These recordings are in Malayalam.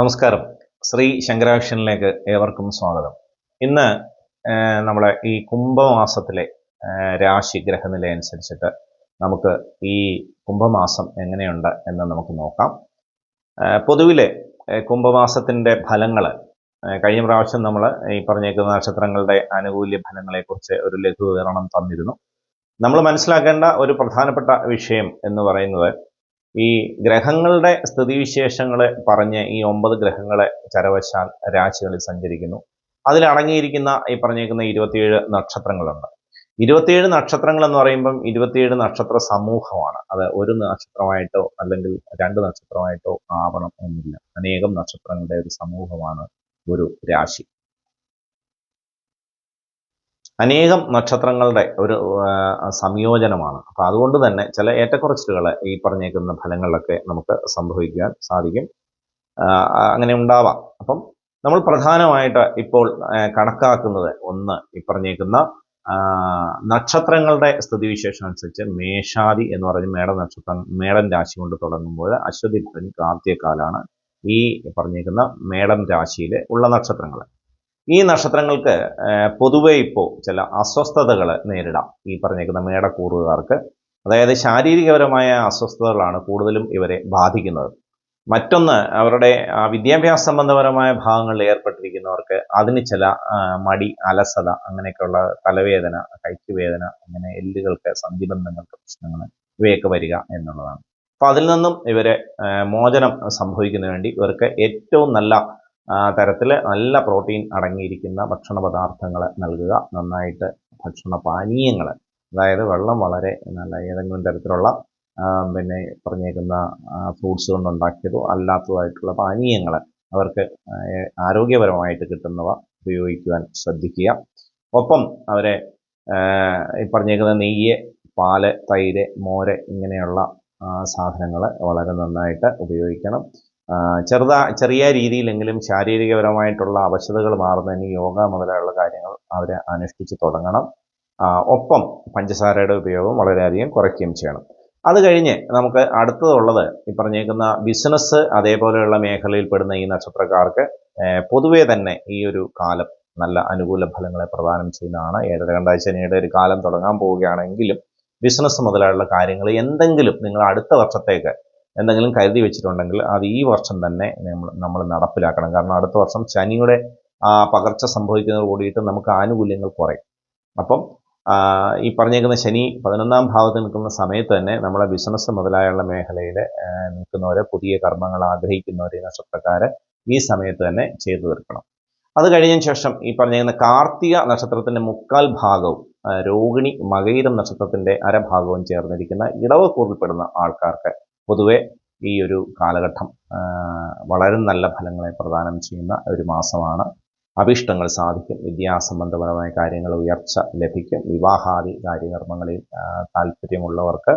നമസ്കാരം. ശ്രീ ശങ്കരാക്ഷനിലേക്ക് ഏവർക്കും സ്വാഗതം. ഇന്ന് നമ്മളെ ഈ കുംഭമാസത്തിലെ രാശി ഗ്രഹനില അനുസരിച്ചിട്ട് നമുക്ക് ഈ കുംഭമാസം എങ്ങനെയുണ്ട് എന്ന് നമുക്ക് നോക്കാം. പൊതുവിലെ കുംഭമാസത്തിന്റെ ഫലങ്ങൾ കഴിഞ്ഞ പ്രാവശ്യം നമ്മൾ ഈ പറഞ്ഞേക്കുന്ന നക്ഷത്രങ്ങളുടെ ആനുകൂല്യ ഫലങ്ങളെക്കുറിച്ച് ഒരു ലഘു വിവരണം തന്നിരുന്നു. നമ്മൾ മനസ്സിലാക്കേണ്ട ഒരു പ്രധാനപ്പെട്ട വിഷയം എന്ന് പറയുന്നത് ഈ ഗ്രഹങ്ങളുടെ സ്ഥിതിവിശേഷങ്ങൾ പറഞ്ഞ് ഈ ഒമ്പത് ഗ്രഹങ്ങളെ ചരവശാൽ രാശികളിൽ സഞ്ചരിക്കുന്നു. അതിലടങ്ങിയിരിക്കുന്ന ഈ പറഞ്ഞേക്കുന്ന ഇരുപത്തിയേഴ് നക്ഷത്രങ്ങളുണ്ട്. ഇരുപത്തിയേഴ് നക്ഷത്രങ്ങൾ എന്ന് പറയുമ്പം ഇരുപത്തിയേഴ് നക്ഷത്ര സമൂഹമാണ്. അത് ഒരു നക്ഷത്രമായിട്ടോ അല്ലെങ്കിൽ രണ്ട് നക്ഷത്രമായിട്ടോ ആവണം എന്നില്ല. അനേകം നക്ഷത്രങ്ങളുടെ ഒരു സമൂഹമാണ് ഒരു രാശി. അനേകം നക്ഷത്രങ്ങളുടെ ഒരു സംയോജനമാണ്. അപ്പോൾ അതുകൊണ്ട് തന്നെ ചില ഏറ്റക്കുറച്ചിലുകൾ ഈ പറഞ്ഞേക്കുന്ന ഫലങ്ങളിലൊക്കെ നമുക്ക് സംഭവിക്കാൻ സാധിക്കും. അങ്ങനെ ഉണ്ടാവാം. അപ്പം നമ്മൾ പ്രധാനമായിട്ട് ഇപ്പോൾ കണക്കാക്കുന്നത് ഒന്ന് ഈ പറഞ്ഞേക്കുന്ന നക്ഷത്രങ്ങളുടെ സ്ഥിതിവിശേഷം അനുസരിച്ച് മേഷാദി എന്ന് പറഞ്ഞ് മേട നക്ഷത്രം മേടൻ രാശി കൊണ്ട് തുടങ്ങുമ്പോൾ അശ്വതി ഭരണി കാർത്തികക്കാലാണ് ഈ പറഞ്ഞേക്കുന്ന മേടം രാശിയിൽ ഉള്ള നക്ഷത്രങ്ങൾ. ഈ നക്ഷത്രങ്ങൾക്ക് പൊതുവെ ഇപ്പോൾ ചില അസ്വസ്ഥതകൾ നേരിടാം. ഈ പറഞ്ഞേക്കുന്ന മേടക്കൂറുകാർക്ക്. അതായത് ശാരീരികപരമായ അസ്വസ്ഥതകളാണ് കൂടുതലും ഇവരെ ബാധിക്കുന്നത്. മറ്റൊന്ന് അവരുടെ വിദ്യാഭ്യാസ സംബന്ധപരമായ ഭാഗങ്ങളിൽ ഏർപ്പെട്ടിരിക്കുന്നവർക്ക് അതിന് ചില മടി അലസത അങ്ങനെയൊക്കെയുള്ള തലവേദന കൈക്കുവേദന അങ്ങനെ എല്ലുകൾക്ക് സന്ധിബന്ധങ്ങൾക്ക് പ്രശ്നങ്ങൾ ഇവയൊക്കെ വരിക എന്നുള്ളതാണ്. അപ്പോൾ അതിൽ നിന്നും ഇവരെ മോചനം സംഭവിക്കുന്നതിന് വേണ്ടി ഇവർക്ക് ഏറ്റവും നല്ല തരത്തിൽ നല്ല പ്രോട്ടീൻ അടങ്ങിയിരിക്കുന്ന ഭക്ഷണ പദാർത്ഥങ്ങൾ നൽകുക. നന്നായിട്ട് ഭക്ഷണ പാനീയങ്ങൾ അതായത് വെള്ളം വളരെ നല്ല ഏതെങ്കിലും തരത്തിലുള്ള പിന്നെ പറഞ്ഞേക്കുന്ന ഫ്രൂട്ട്സ് കൊണ്ടുണ്ടാക്കിയതോ അല്ലാത്തതായിട്ടുള്ള പാനീയങ്ങൾ അവർക്ക് ആരോഗ്യപരമായിട്ട് കിട്ടുന്നവ ഉപയോഗിക്കുവാൻ ശ്രദ്ധിക്കുക. ഒപ്പം അവരെ ഈ പറഞ്ഞേക്കുന്ന നെയ്യ് പാൽ തൈര് മോര് ഇങ്ങനെയുള്ള സാധനങ്ങൾ വളരെ നന്നായിട്ട് ഉപയോഗിക്കണം. ചെറുതാ ചെറിയ രീതിയിലെങ്കിലും ശാരീരികപരമായിട്ടുള്ള അവശതകൾ മാറുന്നതിന് യോഗ മുതലായുള്ള കാര്യങ്ങൾ അവർ അനുഷ്ഠിച്ച് തുടങ്ങണം. ഒപ്പം പഞ്ചസാരയുടെ ഉപയോഗം വളരെയധികം കുറയ്ക്കുകയും ചെയ്യണം. അത് കഴിഞ്ഞ് നമുക്ക് അടുത്തതുള്ളത് ഈ പറഞ്ഞേക്കുന്ന ബിസിനസ് അതേപോലെയുള്ള മേഖലയിൽ പെടുന്ന ഈ നക്ഷത്രക്കാർക്ക് പൊതുവേ തന്നെ ഈ ഒരു കാലം നല്ല അനുകൂല ഫലങ്ങളെ പ്രദാനം ചെയ്യുന്നതാണ്. ഏഴര രണ്ടാഴ്ചനിയുടെ ഒരു കാലം തുടങ്ങാൻ പോവുകയാണെങ്കിലും ബിസിനസ് മുതലായുള്ള കാര്യങ്ങൾ എന്തെങ്കിലും നിങ്ങൾ അടുത്ത വർഷത്തേക്ക് എന്തെങ്കിലും കരുതി വെച്ചിട്ടുണ്ടെങ്കിൽ അത് ഈ വർഷം തന്നെ നമ്മൾ നമ്മൾ നടപ്പിലാക്കണം. കാരണം അടുത്ത വർഷം ശനിയുടെ പകർച്ച സംഭവിക്കുന്നതോട് കൂടിയിട്ട് നമുക്ക് ആനുകൂല്യങ്ങൾ കുറയും. അപ്പം ഈ പറഞ്ഞേക്കുന്ന ശനി പതിനൊന്നാം ഭാവത്ത് നിൽക്കുന്ന സമയത്ത് തന്നെ നമ്മളെ ബിസിനസ് മുതലായുള്ള മേഖലയിൽ നിൽക്കുന്നവരെ പുതിയ കർമ്മങ്ങൾ ആഗ്രഹിക്കുന്നവർ നക്ഷത്രക്കാരെ ഈ സമയത്ത് തന്നെ ചെയ്തു തീർക്കണം. അത് കഴിഞ്ഞതിന് ശേഷം ഈ പറഞ്ഞേക്കുന്ന കാർത്തിക നക്ഷത്രത്തിന്റെ മുക്കാൽ ഭാഗവും രോഹിണി മകയിരം നക്ഷത്രത്തിന്റെ അരഭാഗവും ചേർന്നിരിക്കുന്ന ഇടവ് കൂറിൽപ്പെടുന്ന ആൾക്കാർക്ക് പൊതുവെ ഈ ഒരു കാലഘട്ടം വളരെ നല്ല ഫലങ്ങളെ പ്രദാനം ചെയ്യുന്ന ഒരു മാസമാണ്. അഭിഷ്ടങ്ങൾ സാധിക്കും വിദ്യാസംബന്ധപരമായ കാര്യങ്ങൾ ഉയർച്ച ലഭിക്കും വിവാഹാദി കാര്യകർമ്മങ്ങളിൽ താല്പര്യമുള്ളവർക്ക്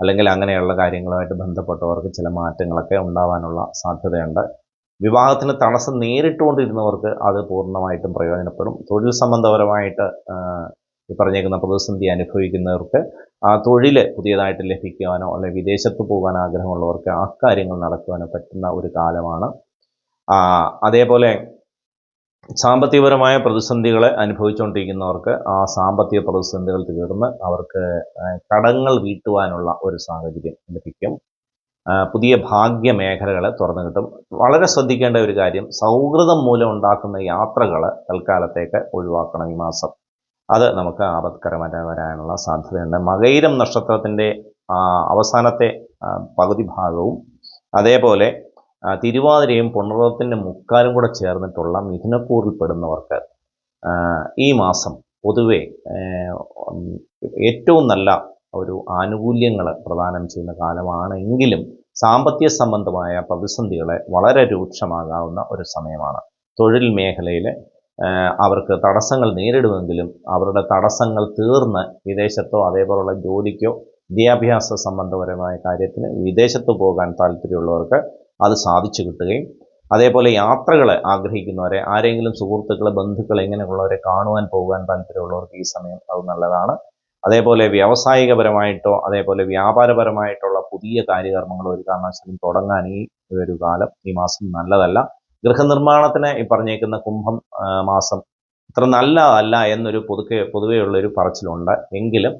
അല്ലെങ്കിൽ അങ്ങനെയുള്ള കാര്യങ്ങളുമായിട്ട് ബന്ധപ്പെട്ടവർക്ക് ചില മാറ്റങ്ങളൊക്കെ ഉണ്ടാവാനുള്ള സാധ്യതയുണ്ട്. വിവാഹത്തിന് തടസ്സം നേരിട്ടുകൊണ്ടിരുന്നവർക്ക് അത് പൂർണമായിട്ടും പ്രയോജനപ്പെടും. തൊഴിൽ സംബന്ധപരമായിട്ട് ഈ പറഞ്ഞേക്കുന്ന പ്രതിസന്ധി അനുഭവിക്കുന്നവർക്ക് ആ തൊഴിൽ പുതിയതായിട്ട് ലഭിക്കുവാനോ അല്ലെങ്കിൽ വിദേശത്ത് പോകാൻ ആഗ്രഹമുള്ളവർക്ക് ആ കാര്യങ്ങൾ നടക്കുവാനോ പറ്റുന്ന ഒരു കാലമാണ്. അതേപോലെ സാമ്പത്തികപരമായ പ്രതിസന്ധികളെ അനുഭവിച്ചുകൊണ്ടിരിക്കുന്നവർക്ക് ആ സാമ്പത്തിക പ്രതിസന്ധികൾ തീർന്ന് അവർക്ക് കടങ്ങൾ വീട്ടുവാനുള്ള ഒരു സാഹചര്യം ലഭിക്കും. പുതിയ ഭാഗ്യ മേഖലകൾ തുറന്നു കിട്ടും. വളരെ ശ്രദ്ധിക്കേണ്ട ഒരു കാര്യം സൗഹൃദം മൂലം ഉണ്ടാക്കുന്ന യാത്രകൾ തൽക്കാലത്തേക്ക് ഒഴിവാക്കണം ഈ മാസം. അത് നമുക്ക് ആപത്കരമായി വരാനുള്ള സാധ്യതയുണ്ട്. മകൈരം നക്ഷത്രത്തിന്റെ അവസാനത്തെ പകുതി ഭാഗവും അതേപോലെ തിരുവാതിരയും പുണർവത്തിന്റെ മുക്കാലും കൂടെ ചേർന്നിട്ടുള്ള മിഥുനക്കൂറിൽപ്പെടുന്നവർക്ക് ഈ മാസം പൊതുവെ ഏറ്റവും നല്ല ഒരു ആനുകൂല്യങ്ങൾ പ്രദാനം ചെയ്യുന്ന കാലമാണ്. എങ്കിലും സാമ്പത്തിക സംബന്ധമായ പ്രതിസന്ധികളെ വളരെ രൂക്ഷമാകാവുന്ന ഒരു സമയമാണ്. തൊഴിൽ മേഖലയിൽ അവർക്ക് തടസ്സങ്ങൾ നേരിടുമെങ്കിലും അവരുടെ തടസ്സങ്ങൾ തീർന്ന് വിദേശത്തോ അതേപോലുള്ള ജോലിക്കോ വിദ്യാഭ്യാസ സംബന്ധപരമായ കാര്യത്തിന് വിദേശത്ത് പോകാൻ താല്പര്യമുള്ളവർക്ക് അത് സാധിച്ചു കിട്ടുകയും അതേപോലെ യാത്രകൾ ആഗ്രഹിക്കുന്നവരെ ആരെങ്കിലും സുഹൃത്തുക്കൾ ബന്ധുക്കൾ ഇങ്ങനെയുള്ളവരെ കാണുവാൻ പോകാൻ താല്പര്യമുള്ളവർക്ക് ഈ സമയം അത് നല്ലതാണ്. അതേപോലെ വ്യാവസായികപരമായിട്ടോ അതേപോലെ വ്യാപാരപരമായിട്ടുള്ള പുതിയ കാര്യകർമ്മങ്ങൾ ഒരു കാരണവശാലും തുടങ്ങാൻ ഈ ഒരു കാലം ഈ മാസം നല്ലതല്ല. ഗൃഹനിർമ്മാണത്തിന് ഈ പറഞ്ഞേക്കുന്ന കുംഭം മാസം ഇത്ര നല്ലതല്ല എന്നൊരു പൊതുക്കെ പൊതുവെയുള്ളൊരു പറച്ചിലുണ്ട്. എങ്കിലും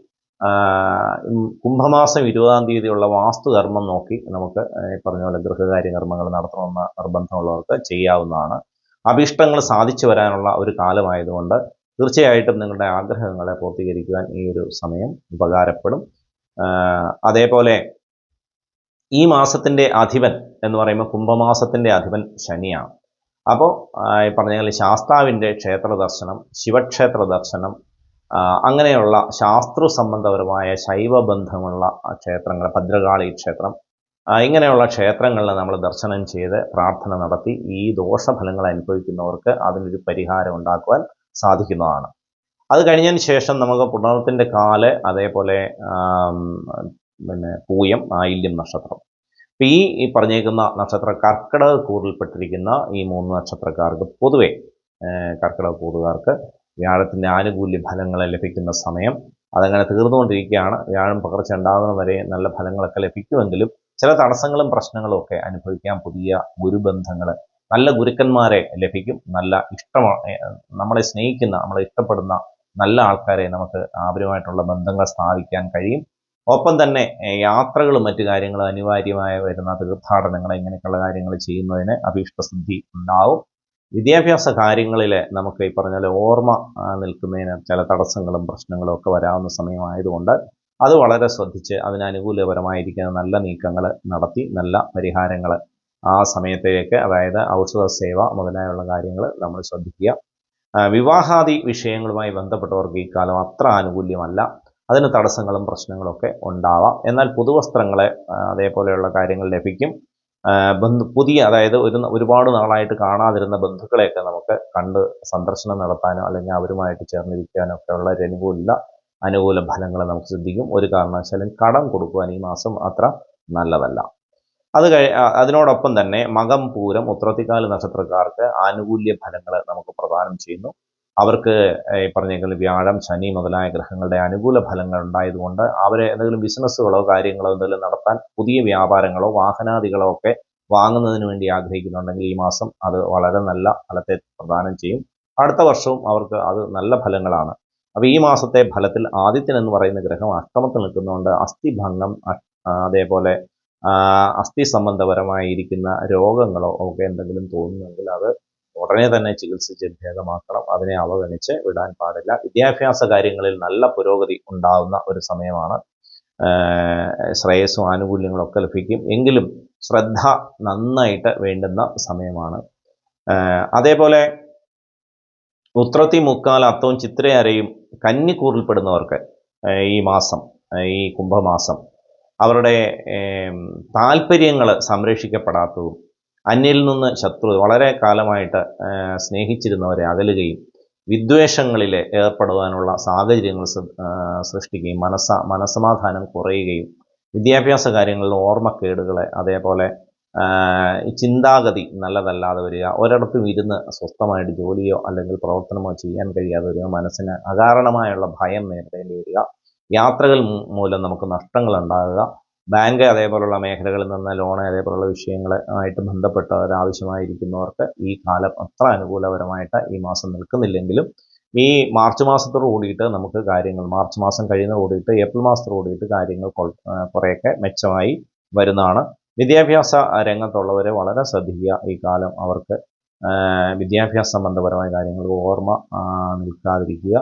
കുംഭമാസം ഇരുപതാം തീയതിയുള്ള വാസ്തുകർമ്മം നോക്കി നമുക്ക് ഈ പറഞ്ഞ പോലെ ഗൃഹകാര്യ കർമ്മങ്ങൾ നടത്തണമെന്ന നിർബന്ധമുള്ളവർക്ക് ചെയ്യാവുന്നതാണ്. അഭീഷ്ടങ്ങൾ സാധിച്ചു വരാനുള്ള ഒരു കാലമായതുകൊണ്ട് തീർച്ചയായിട്ടും നിങ്ങളുടെ ആഗ്രഹങ്ങളെ പൂർത്തീകരിക്കുവാൻ ഈ ഒരു സമയം ഉപകാരപ്പെടും. അതേപോലെ ഈ മാസത്തിന്റെ അധിപൻ എന്ന് പറയുമ്പോൾ കുംഭമാസത്തിന്റെ അധിപൻ ശനിയാണ്. അപ്പോൾ പറഞ്ഞ ശാസ്താവിന്റെ ക്ഷേത്ര ദർശനം ശിവക്ഷേത്ര ദർശനം അങ്ങനെയുള്ള ശാസ്ത്ര സംബന്ധപരമായ ശൈവ ബന്ധമുള്ള ക്ഷേത്രങ്ങൾ ഭദ്രകാളി ക്ഷേത്രം ഇങ്ങനെയുള്ള ക്ഷേത്രങ്ങളിൽ നമ്മൾ ദർശനം ചെയ്ത് പ്രാർത്ഥന നടത്തി ഈ ദോഷഫലങ്ങൾ അനുഭവിക്കുന്നവർക്ക് അതിനൊരു പരിഹാരം ഉണ്ടാക്കുവാൻ സാധിക്കുന്നതാണ്. അത് കഴിഞ്ഞതിന് ശേഷം നമുക്ക് പുണർത്തിന്റെ കാൽ അതേപോലെ പിന്നെ പൂയം ആയില്യം നക്ഷത്രം. അപ്പം ഈ പറഞ്ഞേക്കുന്ന നക്ഷത്ര കർക്കിടക കൂറിൽപ്പെട്ടിരിക്കുന്ന ഈ മൂന്ന് നക്ഷത്രക്കാർക്ക് പൊതുവെ കർക്കിടക കൂറുകാർക്ക് വ്യാഴത്തിന്റെ ആനുകൂല്യ ഫലങ്ങൾ ലഭിക്കുന്ന സമയം അതങ്ങനെ തീർന്നുകൊണ്ടിരിക്കുകയാണ്. വ്യാഴം പകർച്ച ഉണ്ടാകുന്ന വരെ നല്ല ഫലങ്ങളൊക്കെ ലഭിക്കുമെങ്കിലും ചില തടസ്സങ്ങളും പ്രശ്നങ്ങളും ഒക്കെ അനുഭവിക്കാൻ പുതിയ ഗുരുബന്ധങ്ങൾ നല്ല ഗുരുക്കന്മാരെ ലഭിക്കും. നല്ല ഇഷ്ടമാണ് നമ്മളെ സ്നേഹിക്കുന്ന നമ്മളെ ഇഷ്ടപ്പെടുന്ന നല്ല ആൾക്കാരെ നമുക്ക് അവരുമായിട്ടുള്ള ബന്ധങ്ങൾ സ്ഥാപിക്കാൻ കഴിയും. ഒപ്പം തന്നെ യാത്രകളും മറ്റു കാര്യങ്ങളും അനിവാര്യമായി വരുന്ന തീർത്ഥാടനങ്ങൾ ഇങ്ങനെയൊക്കെയുള്ള കാര്യങ്ങൾ ചെയ്യുന്നതിന് അഭീഷ്ടസിദ്ധി ഉണ്ടാവും. വിദ്യാഭ്യാസ കാര്യങ്ങളിൽ നമുക്ക് ഈ പറഞ്ഞ ഓർമ്മ നിൽക്കുന്നതിന് ചില തടസ്സങ്ങളും പ്രശ്നങ്ങളും ഒക്കെ വരാവുന്ന സമയമായതുകൊണ്ട് അത് വളരെ ശ്രദ്ധിച്ച് അതിനനുകൂലപരമായിരിക്കുന്ന നല്ല നീക്കങ്ങൾ നടത്തി നല്ല പരിഹാരങ്ങൾ ആ സമയത്തേക്ക് അതായത് ഔഷധ സേവ മുതലായുള്ള കാര്യങ്ങൾ നമ്മൾ ശ്രദ്ധിക്കുക. വിവാഹാദി വിഷയങ്ങളുമായി ബന്ധപ്പെട്ടവർക്ക് ഈ കാലം അത്ര ആനുകൂല്യമല്ല. അതിന് തടസ്സങ്ങളും പ്രശ്നങ്ങളും ഒക്കെ ഉണ്ടാവാം. എന്നാൽ പുതുവസ്ത്രങ്ങളെ അതേപോലെയുള്ള കാര്യങ്ങൾ ലഭിക്കും. ബന്ധു പുതിയ അതായത് ഒരു ഒരുപാട് നാളായിട്ട് കാണാതിരുന്ന ബന്ധുക്കളെയൊക്കെ നമുക്ക് കണ്ട് സന്ദർശനം നടത്താനോ അല്ലെങ്കിൽ അവരുമായിട്ട് ചേർന്നിരിക്കാനോ ഒക്കെ ഉള്ള ഒരു അനുകൂല അനുകൂല ഫലങ്ങൾ നമുക്ക് സിദ്ധിക്കും. ഒരു കാരണവശാലും കടം കൊടുക്കുവാൻ ഈ മാസം അത്ര നല്ലതല്ല. അത് കഴി അതിനോടൊപ്പം തന്നെ മകം പൂരം ഉത്രത്തിക്കാൽ നക്ഷത്രക്കാർക്ക് ആനുകൂല്യ ഫലങ്ങൾ നമുക്ക് പ്രദാനം ചെയ്യുന്നു. അവർക്ക് ഈ പറഞ്ഞേക്കുന്ന വ്യാഴം ശനി മുതലായ ഗ്രഹങ്ങളുടെ അനുകൂല ഫലങ്ങൾ ഉണ്ടായതുകൊണ്ട് അവരെ എന്തെങ്കിലും ബിസിനസ്സുകളോ കാര്യങ്ങളോ എന്തെങ്കിലും നടത്താൻ പുതിയ വ്യാപാരങ്ങളോ വാഹനാദികളോ ഒക്കെ വാങ്ങുന്നതിന് വേണ്ടി ആഗ്രഹിക്കുന്നുണ്ടെങ്കിൽ ഈ മാസം അത് വളരെ നല്ല ഫലത്തെ പ്രദാനം ചെയ്യും. അടുത്ത വർഷവും അവർക്ക് അത് നല്ല ഫലങ്ങളാണ്. അപ്പോൾ ഈ മാസത്തെ ഫലത്തിൽ ആദിത്യൻ എന്ന് പറയുന്ന ഗ്രഹം അഷ്ടമത്തിൽ നിൽക്കുന്നതുകൊണ്ട് അസ്ഥിഭംഗം അതേപോലെ അസ്ഥി സംബന്ധപരമായിരിക്കുന്ന രോഗങ്ങളോ ഒക്കെ എന്തെങ്കിലും തോന്നുന്നെങ്കിൽ അത് ഉടനെ തന്നെ ചികിത്സിച്ച് ഭേദമാക്കണം. അതിനെ അവഗണിച്ച് വിടാൻ പാടില്ല. വിദ്യാഭ്യാസ കാര്യങ്ങളിൽ നല്ല പുരോഗതി ഉണ്ടാകുന്ന ഒരു സമയമാണ്. ശ്രേയസ്സും ആനുകൂല്യങ്ങളും ഒക്കെ ലഭിക്കും. എങ്കിലും ശ്രദ്ധ നന്നായിട്ട് വേണ്ടുന്ന സമയമാണ്. അതേപോലെ ഉത്രത്തി മുക്കാൽ അത്തവും ചിത്രയരയും കന്നിക്കൂറിൽപ്പെടുന്നവർക്ക് ഈ മാസം ഈ കുംഭമാസം അവരുടെ താല്പര്യങ്ങൾ സംരക്ഷിക്കപ്പെടാത്തതും അന്യരിൽ നിന്ന് ശത്രു വളരെ കാലമായിട്ട് സ്നേഹിച്ചിരുന്നവരെ അകലുകയും വിദ്വേഷങ്ങളിൽ ഏർപ്പെടുവാനുള്ള സാഹചര്യങ്ങൾ സൃഷ്ടിക്കുകയും മനസ്സ മനസ്സമാധാനം കുറയുകയും വിദ്യാഭ്യാസ കാര്യങ്ങളിൽ ഓർമ്മക്കേടുകൾ അതേപോലെ ചിന്താഗതി നല്ലതല്ലാതെ വരിക ഒരിടത്തും ഇരുന്ന് സ്വസ്ഥമായിട്ട് ജോലിയോ അല്ലെങ്കിൽ പ്രവർത്തനമോ ചെയ്യാൻ കഴിയാതെ വരിക മനസ്സിന് അകാരണമായുള്ള ഭയം നേരിടേണ്ടി വരിക യാത്രകൾ മൂലം നമുക്ക് നഷ്ടങ്ങൾ ഉണ്ടാകുക ബാങ്ക് അതേപോലുള്ള മേഖലകളിൽ നിന്ന് ലോൺ അതേപോലുള്ള വിഷയങ്ങളുമായിട്ട് ബന്ധപ്പെട്ടവരാവശ്യമായിരിക്കുന്നവർക്ക് ഈ കാലം അത്ര അനുകൂലപരമായിട്ട് ഈ മാസം നിൽക്കുന്നില്ലെങ്കിലും ഈ മാർച്ച് മാസത്തോട് കൂടിയിട്ട് നമുക്ക് കാര്യങ്ങൾ മാർച്ച് മാസം കഴിയുന്ന കൂടിയിട്ട് ഏപ്രിൽ മാസത്തോട് കൂടിയിട്ട് കാര്യങ്ങൾ കുറേയൊക്കെ മെച്ചമായി വരുന്നതാണ്. വിദ്യാഭ്യാസ രംഗത്തുള്ളവരെ വളരെ ശ്രദ്ധിക്കുക ഈ കാലം അവർക്ക് വിദ്യാഭ്യാസ സംബന്ധപരമായ കാര്യങ്ങൾ ഓർമ്മ നിൽക്കാതിരിക്കുക.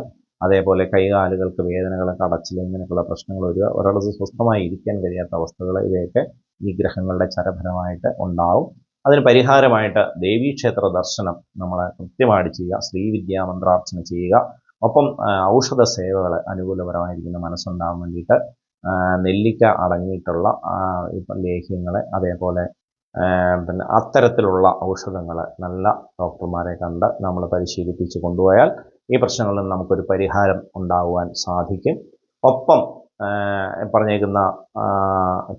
അതേപോലെ കൈകാലുകൾക്ക് വേദനകളൊക്കെ അടച്ചിൽ ഇങ്ങനെയൊക്കെയുള്ള പ്രശ്നങ്ങൾ വരിക ഒരാൾക്ക് സ്വസ്ഥമായി ഇരിക്കാൻ കഴിയാത്ത അവസ്ഥകൾ ഇവയൊക്കെ ഈ ഗ്രഹങ്ങളുടെ ചരഫലമായിട്ട് ഉണ്ടാവും. അതിന് പരിഹാരമായിട്ട് ദേവീക്ഷേത്ര ദർശനം നമ്മൾ കൃത്യമായിട്ട് ചെയ്യുക ശ്രീവിദ്യാ മന്ത്രാർച്ചന ചെയ്യുക. ഒപ്പം ഔഷധ സേവകൾ അനുകൂലപരമായിരിക്കുന്ന മനസ്സുണ്ടാകാൻ വേണ്ടിയിട്ട് നെല്ലിക്ക അടങ്ങിയിട്ടുള്ള ഇപ്പം ലേഹ്യങ്ങൾ അതേപോലെ പിന്നെ അത്തരത്തിലുള്ള ഔഷധങ്ങൾ നല്ല ഡോക്ടർമാരെ കണ്ട് നമ്മൾ പരിശീലിപ്പിച്ച് കൊണ്ടുപോയാൽ ഈ പ്രശ്നങ്ങളിൽ നിന്ന് നമുക്കൊരു പരിഹാരം ഉണ്ടാകുവാൻ സാധിക്കും. ഒപ്പം പറഞ്ഞേക്കുന്ന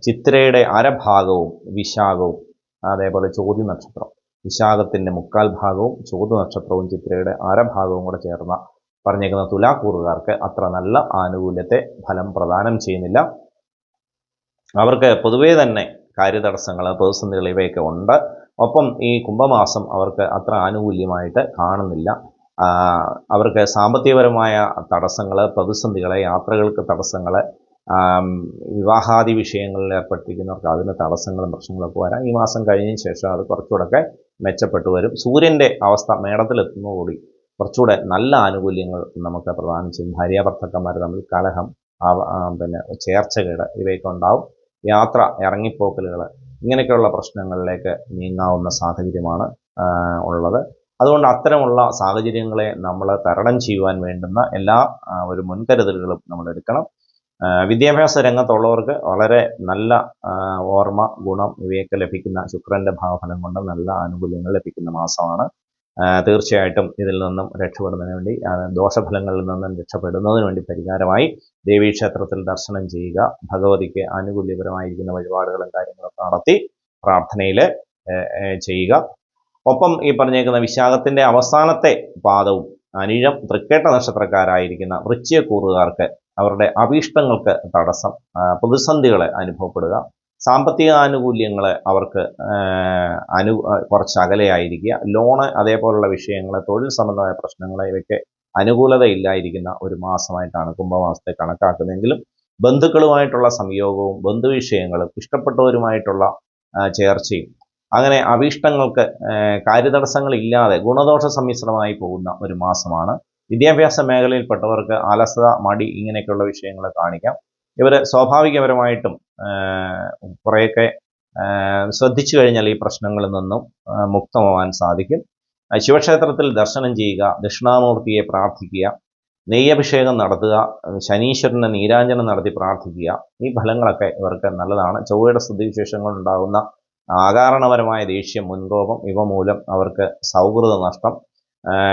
ചിത്രയുടെ അരഭാഗവും വിശാഖവും അതേപോലെ ചോദ്യ നക്ഷത്രം വിശാഖത്തിന്റെ മുക്കാൽ ഭാഗവും ചോദ്യ നക്ഷത്രവും ചിത്രയുടെ അരഭാഗവും കൂടെ ചേർന്ന പറഞ്ഞേക്കുന്ന തുലാക്കൂറുകാർക്ക് അത്ര നല്ല ആനുകൂല്യത്തെ ഫലം പ്രദാനം ചെയ്യുന്നില്ല. അവർക്ക് പൊതുവേ തന്നെ കാര്യതടസ്സങ്ങൾ പ്രതിസന്ധികൾ ഇവയൊക്കെ ഉണ്ട്. ഒപ്പം ഈ കുംഭമാസം അവർക്ക് അത്ര ആനുകൂല്യമായിട്ട് കാണുന്നില്ല. അവർക്ക് സാമ്പത്തികപരമായ തടസ്സങ്ങൾ പ്രതിസന്ധികൾ യാത്രകൾക്ക് തടസ്സങ്ങൾ വിവാഹാദി വിഷയങ്ങളിൽ ഏർപ്പെട്ടിരിക്കുന്നവർക്ക് അതിന് തടസ്സങ്ങളും പ്രശ്നങ്ങളൊക്കെ വരാം. ഈ മാസം കഴിഞ്ഞതിന് ശേഷം അത് കുറച്ചുകൂടെയൊക്കെ മെച്ചപ്പെട്ടു വരും. സൂര്യന്റെ അവസ്ഥ മേടത്തിലെത്തുന്നതോടുകൂടി കുറച്ചുകൂടെ നല്ല ആനുകൂല്യങ്ങൾ നമുക്ക് പ്രദാനം ചെയ്യും. ഭാര്യാഭർത്തക്കന്മാർ തമ്മിൽ കലഹം പിന്നെ ചേർച്ചകേട് ഇവയൊക്കെ ഉണ്ടാവും. യാത്ര ഇറങ്ങിപ്പോക്കലുകൾ ഇങ്ങനെയൊക്കെയുള്ള പ്രശ്നങ്ങളിലേക്ക് നീങ്ങാവുന്ന സാഹചര്യമാണ് ഉള്ളത്. അതുകൊണ്ട് അത്തരമുള്ള സാഹചര്യങ്ങളെ നമ്മൾ തരണം ചെയ്യുവാൻ വേണ്ടുന്ന എല്ലാ ഒരു മുൻകരുതലുകളും നമ്മൾ എടുക്കണം. വിദ്യാഭ്യാസ രംഗത്തുള്ളവർക്ക് വളരെ നല്ല ഓർമ്മ ഗുണം ഇവയൊക്കെ ലഭിക്കുന്ന ശുക്രന്റെ ഭാവഫലം കൊണ്ട് നല്ല ആനുകൂല്യങ്ങൾ ലഭിക്കുന്ന മാസമാണ്. തീർച്ചയായിട്ടും ഇതിൽ നിന്നും രക്ഷപ്പെടുന്നതിന് വേണ്ടി ദോഷഫലങ്ങളിൽ നിന്നും രക്ഷപ്പെടുന്നതിന് വേണ്ടി പരിഹാരമായി ദേവീക്ഷേത്രത്തിൽ ദർശനം ചെയ്യുക ഭഗവതിക്ക് ആനുകൂല്യപരമായിരിക്കുന്ന വഴിപാടുകളും കാര്യങ്ങളൊക്കെ നടത്തി പ്രാർത്ഥനയിൽ ചെയ്യുക. ഒപ്പം ഈ പറഞ്ഞേക്കുന്ന വിശാഖത്തിന്റെ അവസാനത്തെ പാദവും അനിഴം തൃക്കേട്ട നക്ഷത്രക്കാരായിരിക്കുന്ന വൃശ്ചികക്കൂറുകാർക്ക് അവരുടെ അഭീഷ്ടങ്ങൾക്ക് തടസ്സം പ്രതിസന്ധികളെ അനുഭവപ്പെടുക സാമ്പത്തിക ആനുകൂല്യങ്ങൾ അവർക്ക് അനു കുറച്ച് അകലെയായിരിക്കുക ലോണ് അതേപോലുള്ള വിഷയങ്ങൾ തൊഴിൽ സംബന്ധമായ പ്രശ്നങ്ങൾ ഇവയ്ക്ക് അനുകൂലതയില്ലായിരിക്കുന്ന ഒരു മാസമായിട്ടാണ് കുംഭമാസത്തെ കണക്കാക്കുന്നതെങ്കിലും ബന്ധുക്കളുമായിട്ടുള്ള സംയോഗവും ബന്ധുവിഷയങ്ങളും ഇഷ്ടപ്പെട്ടവരുമായിട്ടുള്ള ചേർച്ചയും അങ്ങനെ അഭീഷ്ടങ്ങൾക്ക് കാര്യതടസ്സങ്ങളില്ലാതെ ഗുണദോഷ സമ്മിശ്രമായി പോകുന്ന ഒരു മാസമാണ്. വിദ്യാഭ്യാസ മേഖലയിൽപ്പെട്ടവർക്ക് അലസത മടി ഇങ്ങനെയൊക്കെയുള്ള വിഷയങ്ങൾ കാണിക്കാം. ഇവർ സ്വാഭാവികപരമായിട്ടും കുറേയൊക്കെ ശ്രദ്ധിച്ചു കഴിഞ്ഞാൽ ഈ പ്രശ്നങ്ങളിൽ നിന്നും മുക്തമാവാൻ സാധിക്കും. ശിവക്ഷേത്രത്തിൽ ദർശനം ചെയ്യുക ദക്ഷിണാമൂർത്തിയെ പ്രാർത്ഥിക്കുക നെയ്യഭിഷേകം നടത്തുക ശനീശ്വരന് നീരാഞ്ജനം നടത്തി പ്രാർത്ഥിക്കുക ഈ ഫലങ്ങളൊക്കെ ഇവർക്ക് നല്ലതാണ്. ചൊവ്വയുടെ സ്ഥിതിവിശേഷങ്ങൾ ഉണ്ടാകുന്ന ആകാരണപരമായ ദേഷ്യം മുൻകോപം ഇവ മൂലം അവർക്ക് സൗഹൃദ നഷ്ടം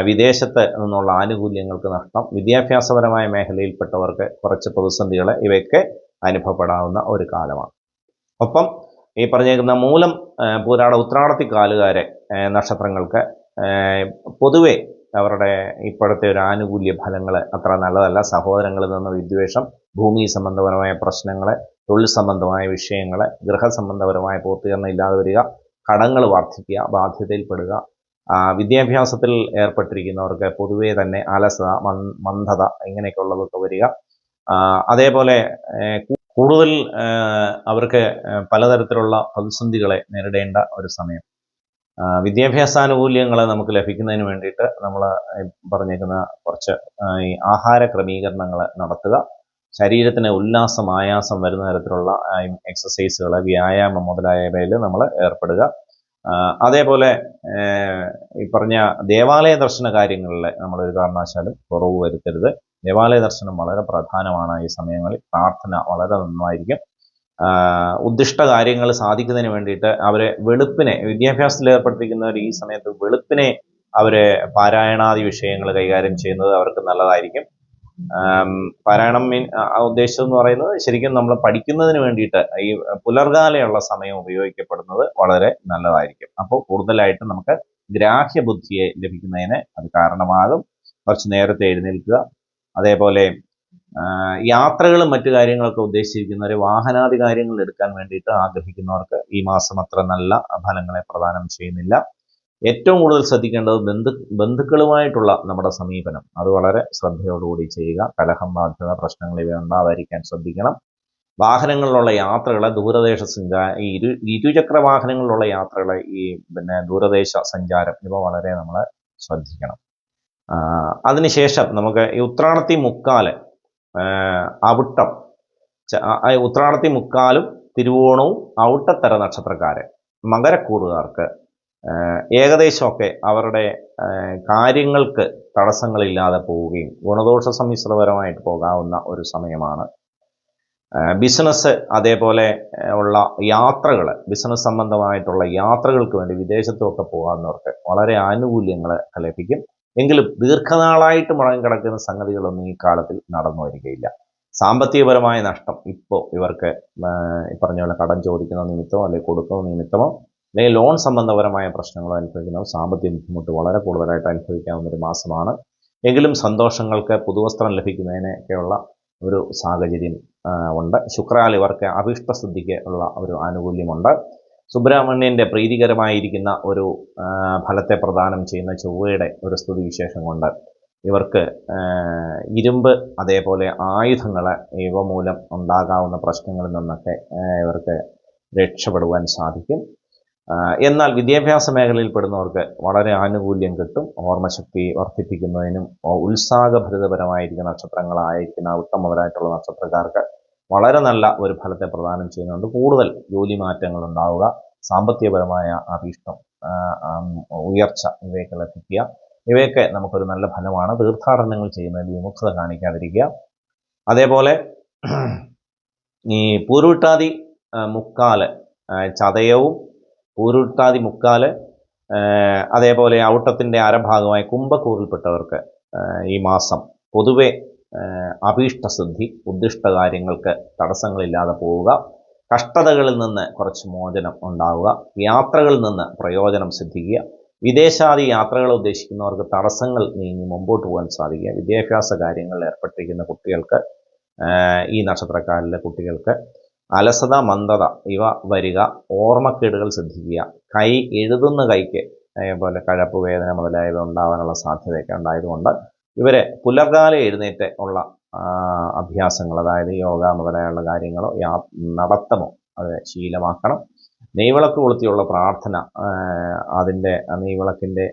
വിദേശത്ത് നിന്നുള്ള ആനുകൂല്യങ്ങൾക്ക് നഷ്ടം വിദ്യാഭ്യാസപരമായ മേഖലയിൽപ്പെട്ടവർക്ക് കുറച്ച് പ്രതിസന്ധികൾ ഇവയ്ക്ക് അനുഭവപ്പെടാവുന്ന ഒരു കാലമാണ്. ഒപ്പം ഈ പറഞ്ഞേക്കുന്ന മൂലം പൂരാട ഉത്രാടത്തി കാലുകാരെ നക്ഷത്രങ്ങൾക്ക് പൊതുവെ അവരുടെ ഇപ്പോഴത്തെ ഒരു ആനുകൂല്യ ഫലങ്ങൾ അത്ര നല്ലതല്ല. സഹോദരങ്ങളിൽ നിന്ന് വിദ്വേഷം ഭൂമി സംബന്ധപരമായ പ്രശ്നങ്ങൾ തൊഴിൽ സംബന്ധമായ വിഷയങ്ങൾ ഗൃഹസംബന്ധപരമായ പൂർത്തീകരണം ഇല്ലാതെ വരിക കടങ്ങൾ വർദ്ധിക്കുക ബാധ്യതയിൽപ്പെടുക വിദ്യാഭ്യാസത്തിൽ ഏർപ്പെട്ടിരിക്കുന്നവർക്ക് പൊതുവേ തന്നെ അലസത മന്- മന്ദത ഇങ്ങനെയൊക്കെയുള്ളതൊക്കെ വരിക. അതേപോലെ കൂടുതൽ അവർക്ക് പലതരത്തിലുള്ള പ്രതിസന്ധികളെ നേരിടേണ്ട ഒരു സമയം. വിദ്യാഭ്യാസാനുകൂല്യങ്ങൾ നമുക്ക് ലഭിക്കുന്നതിന് വേണ്ടിയിട്ട് നമ്മൾ പറഞ്ഞേക്കുന്ന കുറച്ച് ആഹാര ക്രമീകരണങ്ങൾ നടത്തുക. ശരീരത്തിന് ഉല്ലാസം ആയാസം വരുന്ന തരത്തിലുള്ള എക്സസൈസുകൾ വ്യായാമം മുതലായവയിൽ നമ്മൾ ഏർപ്പെടുക. അതേപോലെ ഈ പറഞ്ഞ ദേവാലയ ദർശന കാര്യങ്ങളിൽ നമ്മൾ ഒരു കാരണവശാലും കുറവ് വരുത്തരുത്. ദേവാലയ ദർശനം വളരെ പ്രധാനമാണ് ഈ സമയങ്ങളിൽ. പ്രാർത്ഥന വളരെ നന്നായിരിക്കും. ഉദ്ദിഷ്ട കാര്യങ്ങൾ സാധിക്കുന്നതിന് വേണ്ടിയിട്ട് അവരെ വെളുപ്പിനെ വിദ്യാഭ്യാസത്തിൽ ഏർപ്പെട്ടിരിക്കുന്നവർ ഈ സമയത്ത് വെളുപ്പിനെ അവരെ പാരായണാദി വിഷയങ്ങൾ കൈകാര്യം ചെയ്യുന്നത് അവർക്ക് നല്ലതായിരിക്കും. പാരായണം മീൻ ഉദ്ദേശം എന്ന് പറയുന്നത് ശരിക്കും നമ്മൾ പഠിക്കുന്നതിന് വേണ്ടിയിട്ട് ഈ പുലർകാലയുള്ള സമയം ഉപയോഗിക്കപ്പെടുന്നത് വളരെ നല്ലതായിരിക്കും. അപ്പോൾ കൂടുതലായിട്ട് നമുക്ക് ഗ്രാഹ്യ ബുദ്ധിയെ ലഭിക്കുന്നതിന് അത് കാരണമാകും. കുറച്ച് നേരത്തെ എഴുന്നേൽക്കുക. അതേപോലെ യാത്രകളും മറ്റു കാര്യങ്ങളൊക്കെ ഉദ്ദേശിച്ചിരിക്കുന്നവർ വാഹനാദി കാര്യങ്ങൾ എടുക്കാൻ വേണ്ടിയിട്ട് ആഗ്രഹിക്കുന്നവർക്ക് ഈ മാസം അത്ര നല്ല ഫലങ്ങളെ പ്രദാനം ചെയ്യുന്നില്ല. ഏറ്റവും കൂടുതൽ ശ്രദ്ധിക്കേണ്ടത് ബന്ധു ബന്ധുക്കളുമായിട്ടുള്ള നമ്മുടെ സമീപനം. അത് വളരെ ശ്രദ്ധയോടുകൂടി ചെയ്യുക. കലഹം ബാധ്യത പ്രശ്നങ്ങൾ ഇവ ഉണ്ടാവാതിരിക്കാൻ ശ്രദ്ധിക്കണം. വാഹനങ്ങളിലുള്ള യാത്രകളെ ദൂരദേശ സഞ്ചാര ഈ ഇരു ഇരുചക്ര വാഹനങ്ങളിലുള്ള യാത്രകളെ ഈ പിന്നെ ദൂരദേശ സഞ്ചാരം ഇവ വളരെ നമ്മൾ ശ്രദ്ധിക്കണം. അതിനുശേഷം നമുക്ക് ഈ ഉത്രാടത്തി മുക്കാൽ അവിട്ടം. ഉത്രാണത്തി ഉത്രാടത്തി മുക്കാലും തിരുവോണവും ഔട്ടത്തര നക്ഷത്രക്കാര് മകരക്കൂറുകാർക്ക് ഏകദേശമൊക്കെ അവരുടെ കാര്യങ്ങൾക്ക് തടസ്സങ്ങളില്ലാതെ പോവുകയും ഗുണദോഷ സമ്മിശ്രപരമായിട്ട് പോകാവുന്ന ഒരു സമയമാണ്. ബിസിനസ് അതേപോലെ ഉള്ള യാത്രകൾ ബിസിനസ് സംബന്ധമായിട്ടുള്ള യാത്രകൾക്ക് വേണ്ടി വിദേശത്തുമൊക്കെ പോകാവുന്നവർക്ക് വളരെ ആനുകൂല്യങ്ങൾ ലഭിക്കും. എങ്കിലും ദീർഘനാളായിട്ട് മുടങ്ങി കിടക്കുന്ന സംഗതികളൊന്നും ഈ കാലത്തിൽ നടന്നു വരികയില്ല. സാമ്പത്തികപരമായ നഷ്ടം ഇപ്പോൾ ഇവർക്ക് പറഞ്ഞ പോലെ കടം ചോദിക്കുന്ന നിമിത്തമോ അല്ലെങ്കിൽ കൊടുക്കുന്ന നിമിത്തമോ അല്ലെങ്കിൽ ലോൺ സംബന്ധപരമായ പ്രശ്നങ്ങൾ അനുഭവിക്കുന്നവർ സാമ്പത്തിക ബുദ്ധിമുട്ട് വളരെ കൂടുതലായിട്ട് അനുഭവിക്കാവുന്ന ഒരു മാസമാണ്. എങ്കിലും സന്തോഷങ്ങൾക്ക് പുതുവസ്ത്രം ലഭിക്കുന്നതിനൊക്കെയുള്ള ഒരു സാഹചര്യം ഉണ്ട്. ശുക്രാൽ ഇവർക്ക് ഉള്ള ഒരു ആനുകൂല്യമുണ്ട്. സുബ്രഹ്മണ്യന്റെ പ്രീതികരമായിരിക്കുന്ന ഒരു ഫലത്തെ പ്രദാനം ചെയ്യുന്ന ചൊവ്വയുടെ ഒരു സ്തുതിവിശേഷം കൊണ്ട് ഇവർക്ക് ഇരുമ്പ് അതേപോലെ ആയുധങ്ങൾ ഇവ മൂലം ഉണ്ടാകാവുന്ന പ്രശ്നങ്ങളിൽ നിന്നൊക്കെ ഇവർക്ക് രക്ഷപ്പെടുവാൻ സാധിക്കും. എന്നാൽ വിദ്യാഭ്യാസ മേഖലയിൽ പെടുന്നവർക്ക് വളരെ ആനുകൂല്യം കിട്ടും. ഓർമ്മശക്തി വർദ്ധിപ്പിക്കുന്നതിനും ഉത്സാഹഭരിതപരമായിരിക്കുന്ന നക്ഷത്രങ്ങളായിരിക്കുന്ന ഉത്തമവരായിട്ടുള്ള നക്ഷത്രക്കാർക്ക് വളരെ നല്ല ഒരു ഫലത്തെ പ്രദാനം ചെയ്യുന്നുണ്ട്. കൂടുതൽ ജോലി മാറ്റങ്ങൾ ഉണ്ടാവുക സാമ്പത്തികപരമായ അഭീഷ്ടം ഉയർച്ച ഇവയൊക്കെ ലഭിക്കുക. ഇവയൊക്കെ നമുക്കൊരു നല്ല ഫലമാണ്. തീർത്ഥാടനങ്ങൾ ചെയ്യുന്നതിൽ വിമുഖത കാണിക്കാതിരിക്കുക. അതേപോലെ ഈ പൂരുവിട്ടാതി മുക്കാൽ ചതയവും പൂരുട്ടാതി മുക്കാൽ അതേപോലെ ഔട്ടത്തിന്റെ അരഭാഗമായ കുംഭക്കൂറിൽപ്പെട്ടവർക്ക് ഈ മാസം പൊതുവെ അഭീഷ്ടസിദ്ധി ഉദ്ദിഷ്ട കാര്യങ്ങൾക്ക് തടസ്സങ്ങളില്ലാതെ പോവുക കഷ്ടതകളിൽ നിന്ന് കുറച്ച് മോചനം ഉണ്ടാവുക യാത്രകളിൽ നിന്ന് പ്രയോജനം സിദ്ധിക്കുക വിദേശാദി യാത്രകൾ ഉദ്ദേശിക്കുന്നവർക്ക് തടസ്സങ്ങൾ നീങ്ങി മുമ്പോട്ട് പോകാൻ സാധിക്കുക വിദ്യാഭ്യാസ കാര്യങ്ങളിൽ ഏർപ്പെട്ടിരിക്കുന്ന കുട്ടികൾക്ക് ഈ നക്ഷത്രക്കാരിലെ കുട്ടികൾക്ക് അലസത മന്ദത ഇവ വരിക ഓർമ്മക്കേടുകൾ ശ്രദ്ധിക്കുക. കൈ എഴുതുന്ന കൈക്ക് അതേപോലെ കഴപ്പ് വേദന മുതലായവ ഉണ്ടാവാനുള്ള സാധ്യതയൊക്കെ ഉണ്ടായതുകൊണ്ട് ഇവരെ പുലർകാല എഴുന്നേറ്റ് ഉള്ള അഭ്യാസങ്ങൾ അതായത് യോഗ മുതലായുള്ള കാര്യങ്ങളോ യാ നടത്തമോ അത് ശീലമാക്കണം. നെയ്വിളക്ക് കൊളുത്തിയുള്ള പ്രാർത്ഥന അതിന്റെ നെയ്വിളക്കിന്റെ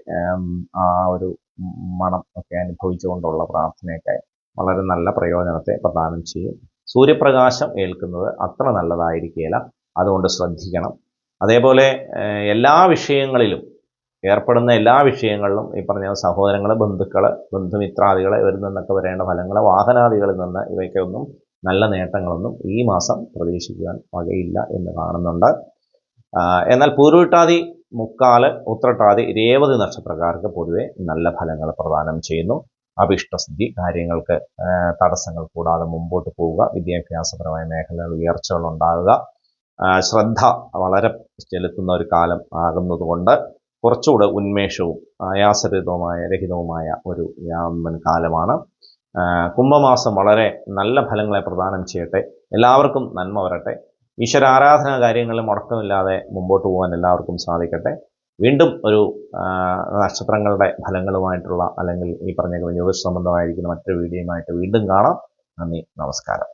ആ ഒരു മണം ഒക്കെ അനുഭവിച്ചുകൊണ്ടുള്ള പ്രാർത്ഥനയൊക്കെ വളരെ നല്ല പ്രയോജനത്തെ പ്രദാനം ചെയ്യും. സൂര്യപ്രകാശം ഏൽക്കുന്നത് അത്ര നല്ലതായിരിക്കില്ല അതുകൊണ്ട് ശ്രദ്ധിക്കണം. അതേപോലെ എല്ലാ വിഷയങ്ങളിലും ഏർപ്പെടുന്ന എല്ലാ വിഷയങ്ങളിലും ഈ പറഞ്ഞ സഹോദരങ്ങൾ ബന്ധുക്കൾ ബന്ധുമിത്രാദികൾ ഇവരിൽ നിന്നൊക്കെ വരേണ്ട ഫലങ്ങൾ വാഹനാദികളിൽ നിന്ന് ഇവയ്ക്കൊന്നും നല്ല നേട്ടങ്ങളൊന്നും ഈ മാസം പ്രതീക്ഷിക്കാൻ വകയില്ല എന്ന് കാണുന്നുണ്ട്. എന്നാൽ പൂർവിട്ടാതി മുക്കാൽ ഉത്രട്ടാതി രേവതി നക്ഷത്രക്കാർക്ക് പൊതുവെ നല്ല ഫലങ്ങൾ പ്രദാനം ചെയ്യുന്നു. അഭിഷ്ടസിദ്ധി കാര്യങ്ങൾക്ക് തടസ്സങ്ങൾ കൂടാതെ മുമ്പോട്ട് പോവുക വിദ്യാഭ്യാസപരമായ മേഖലകൾ ഉയർച്ചകൾ ഉണ്ടാകുക. ശ്രദ്ധ വളരെ ചെലുത്തുന്ന ഒരു കാലം ആകുന്നതുകൊണ്ട് കുറച്ചുകൂടെ ഉന്മേഷവും ആയാസരഹിതവുമായ രഹിതവുമായ ഒരു കാലമാണ്. കുംഭമാസം വളരെ നല്ല ഫലങ്ങളെ പ്രദാനം ചെയ്യട്ടെ. എല്ലാവർക്കും നന്മ വരട്ടെ. ഈശ്വര ആരാധനാ കാര്യങ്ങളിൽ മുടക്കമില്ലാതെ മുമ്പോട്ട് പോകാൻ എല്ലാവർക്കും സാധിക്കട്ടെ. വീണ്ടും ഒരു നക്ഷത്രങ്ങളുടെ ഫലങ്ങളുമായിട്ടുള്ള അല്ലെങ്കിൽ ഈ പറഞ്ഞ ജ്യോതിഷ സംബന്ധമായിരിക്കുന്ന മറ്റൊരു വീഡിയോയുമായിട്ട് വീണ്ടും കാണാം. നന്ദി നമസ്കാരം.